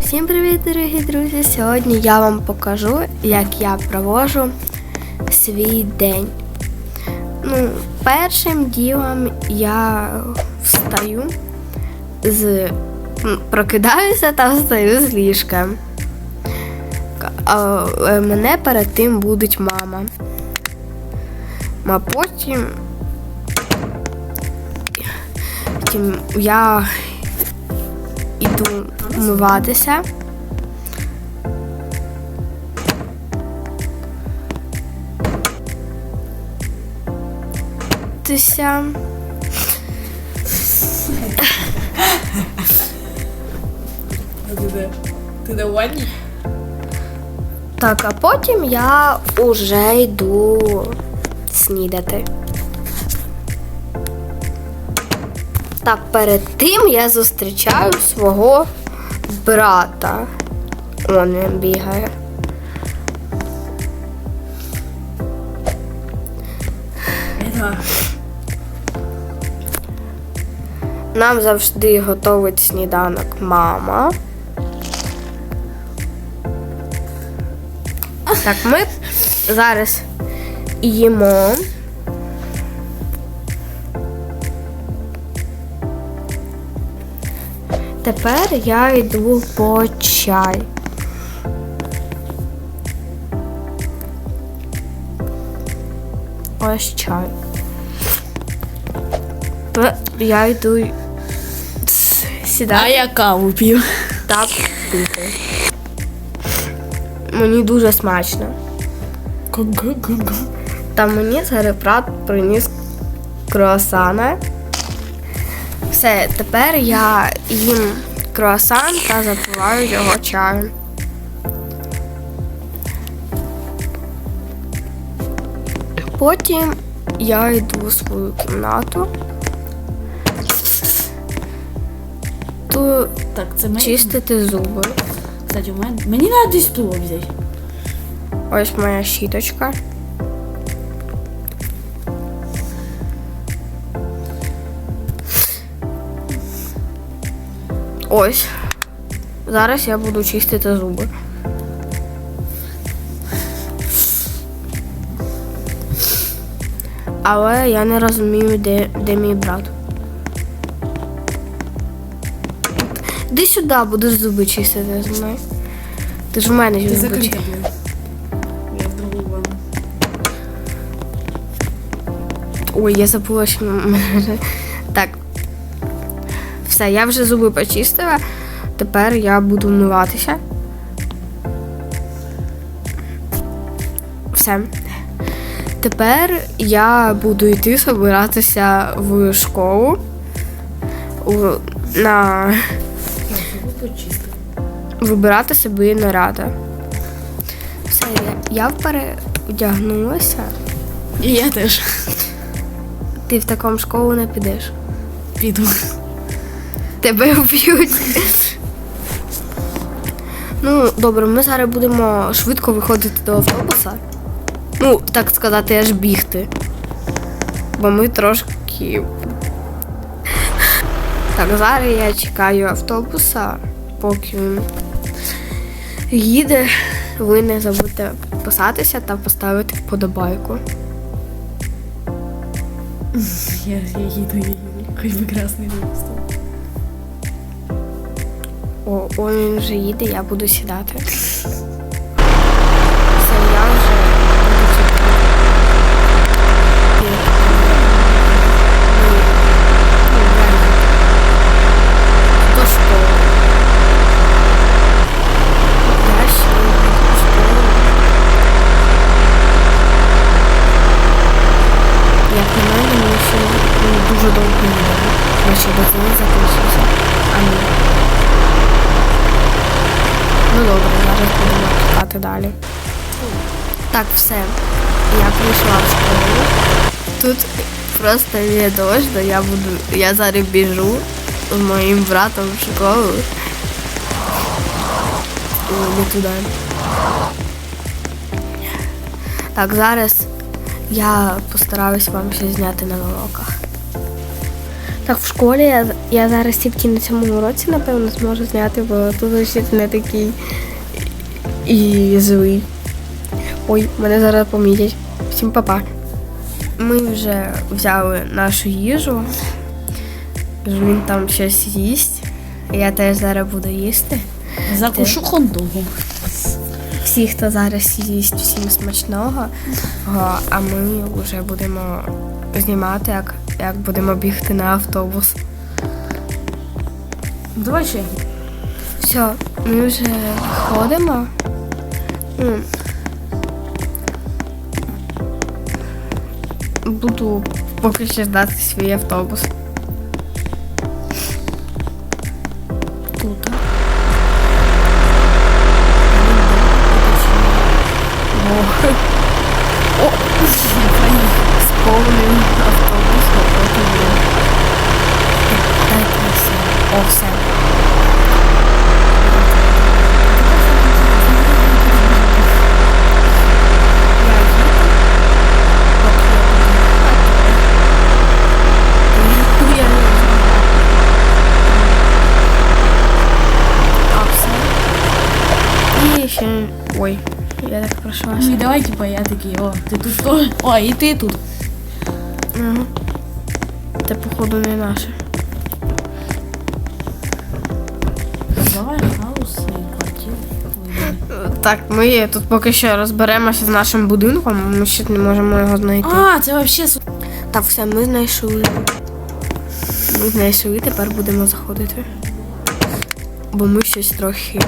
Всім привіт, дорогі друзі! Сьогодні я вам покажу, як я проводжу свій день. Ну, першим ділом я встаю з прокидаюся та встаю з ліжка. А е, мене перед тим будуть мама. А потім, я іду вмиватися. Тися. Ти де ванні? Так, а потім я уже йду снідати. Так, перед тим я зустрічаю свого брата. Он бігає. Нам завжди готовить сніданок мама. Так, ми зараз їмо. Тепер я йду по чай. Ось чай. Я йду й- с- сідати. А я каву п'ю. Так, пити. Мені дуже смачно. Ку-ку-ку-ку. Мені зараз брат приніс круасана. Все, тепер я їм круасан та запиваю його чаєм. Потім я йду у свою кімнату. Ту Так, це мені. чистити зуби. Кстати, у мене. Мені треба десь стуло взяти. Ось моя щіточка. Ось. Зараз я буду чистити зуби. Але я не розумію, де, де мій брат. Іди сюди, будеш зуби чистити зі мною. Ти ж в мене зуби блін. Я в другу ванну. Ой, я забула, що мене-. Все, я вже зуби почистила. Тепер я буду вмиватися. Все. Тепер я буду йти збиратися в школу. У, на вибирати собі наряди. Все, я, я переодягнулася. І я теж. Ти в такому школу не підеш. Піду. Тебе вб'ють. Ну, добре, ми зараз будемо швидко виходити до автобуса. Ну, так сказати, аж бігти. Бо ми трошки. Так, зараз я чекаю автобуса, поки він їде. Ви не забудьте писатися та поставити вподобайку. Я, я їду, я їду. Хоч би красний. О, о, він вже їде, я буду сідати. Все, я вже. Я ще ще дуже довго не буде. Я ще до цього закінчився. А ні. Ну добре, зараз будемо чекати далі. Так, все. Я прийшла в школу. Тут просто є дощ, я буду. Я зараз біжу з моїм братом в школу. Не туди. Так, зараз я постараюсь вам ще зняти на уроках. Так, в школі я, я зараз тільки на цьому уроці, напевно, зможу зняти, бо тут вчитель не такий і злий. Ой, мене зараз помітять. Всім папа. Ми вже взяли нашу їжу. Він там щось їсть. Я теж зараз буду їсти. Закушу хот-догом. Всі, хто зараз їсть, всім смачного. А ми вже будемо знімати, як, як будемо бігти на автобус. Давай ще. Все, ми вже ходимо. Буду поки що ждати свій автобус. Ой, я так Ну прошлася. і давай, типа, я такий, о, ти тут що? О, і ти тут. Ага. Це, походу, не наше. Давай хаос і квартиру. Так, ми тут поки що розберемося з нашим будинком, ми ще не можемо його знайти. А, це вообще су... Так, все, ми знайшли. Ми знайшли, тепер будемо заходити. Бо ми щось трохи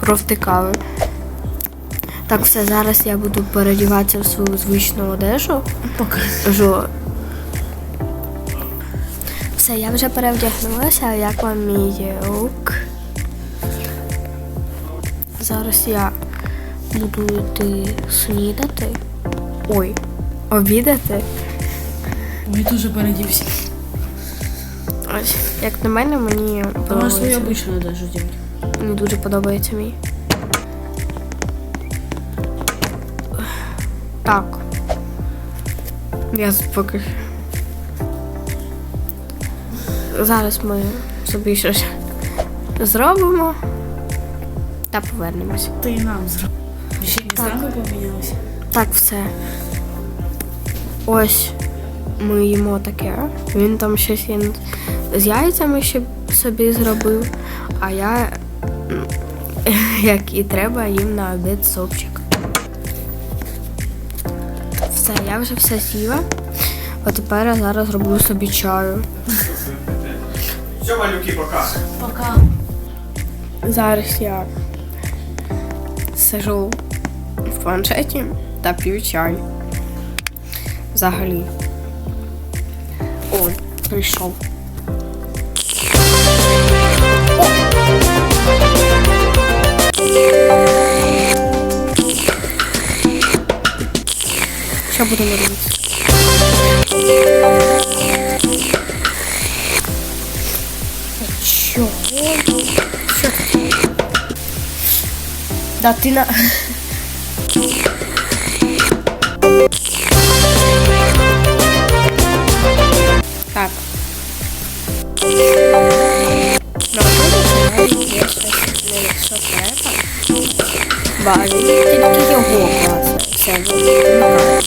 провтикали. Так, все, зараз я буду переодіватися в свою звичну одежу. Пока. Жо. Все, я вже перевдягнулася, як вам мій лук. Зараз я буду йти снідати. Ой, обідати. Мені дуже передівся. Ось, як на мене, мені Ти можеш свою обичну одежу зробити. Мені дуже подобається мій. Так. Я поки. Зараз ми собі щось зробимо та повернемось. Ти і нам зробив. Ще й містами помінялися. Так, все. Ось ми їмо таке. Він там щось з яйцями ще собі зробив, а я, як і треба, їм на обід супчик. Все, я вже все з'їла. А тепер я зараз зроблю собі чаю. Все, малюки, пока. Пока. Зараз я сижу в планшеті та п'ю чай. Взагалі. О, прийшов. Що будемо робити? Чого? Що? Да ти на. Так. Ну, навіть є щось, ну, якщо треба. Бачу, тільки його класно. Це вимагає.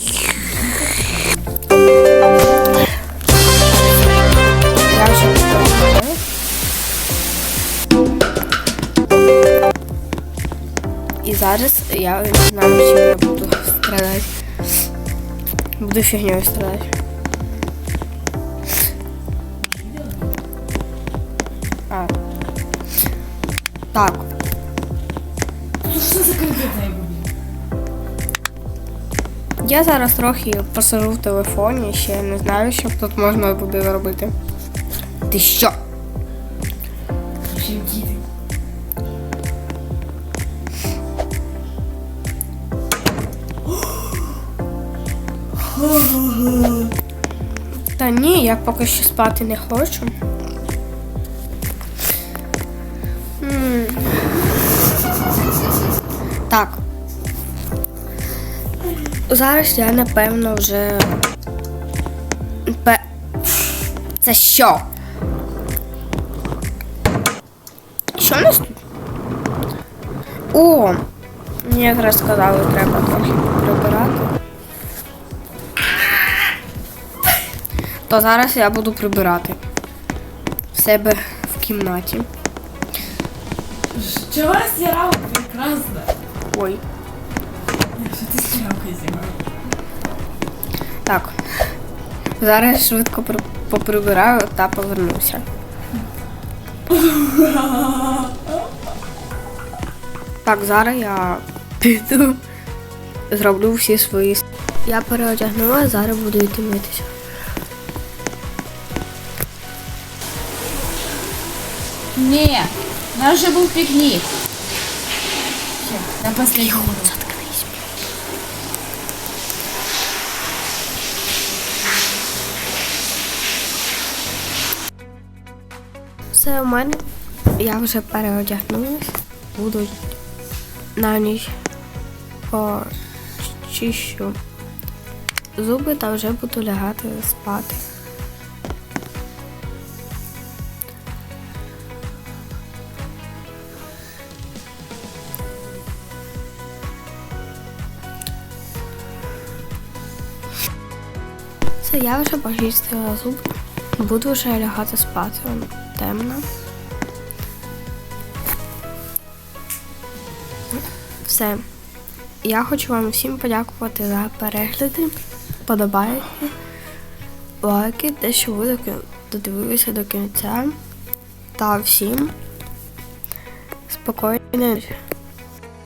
І зараз я не знаю, чим я буду страдати. Буду фігньою страдати. А. Так. Що за конкретна Я зараз трохи посижу в телефоні, ще не знаю, що тут можна буде робити. Ти що? Та ні, я поки що спати не хочу. Зараз я напевно вже Це що? Що у нас тут? О! Мені якраз сказали, треба трохи прибирати. То зараз я буду прибирати в себе в кімнаті. Чого стиралка прекрасно? Ой. Так. Зараз швидко поприбираю та повернуся. Так, зараз я піду, зроблю всі свої. Я переодягнула, зараз буду йти митися. Ні, у нас вже був пікнік. На последньому. Все у мене. Я вже переодягнулась. Буду на ніч почищу зуби та вже буду лягати спати. Все, я вже почистила зуби. Буду вже лягати спати. Темно. Все. Я хочу вам всім подякувати за перегляди, подобайки, лайки, те, що ви додивилися до кінця. Та всім спокійної ночі.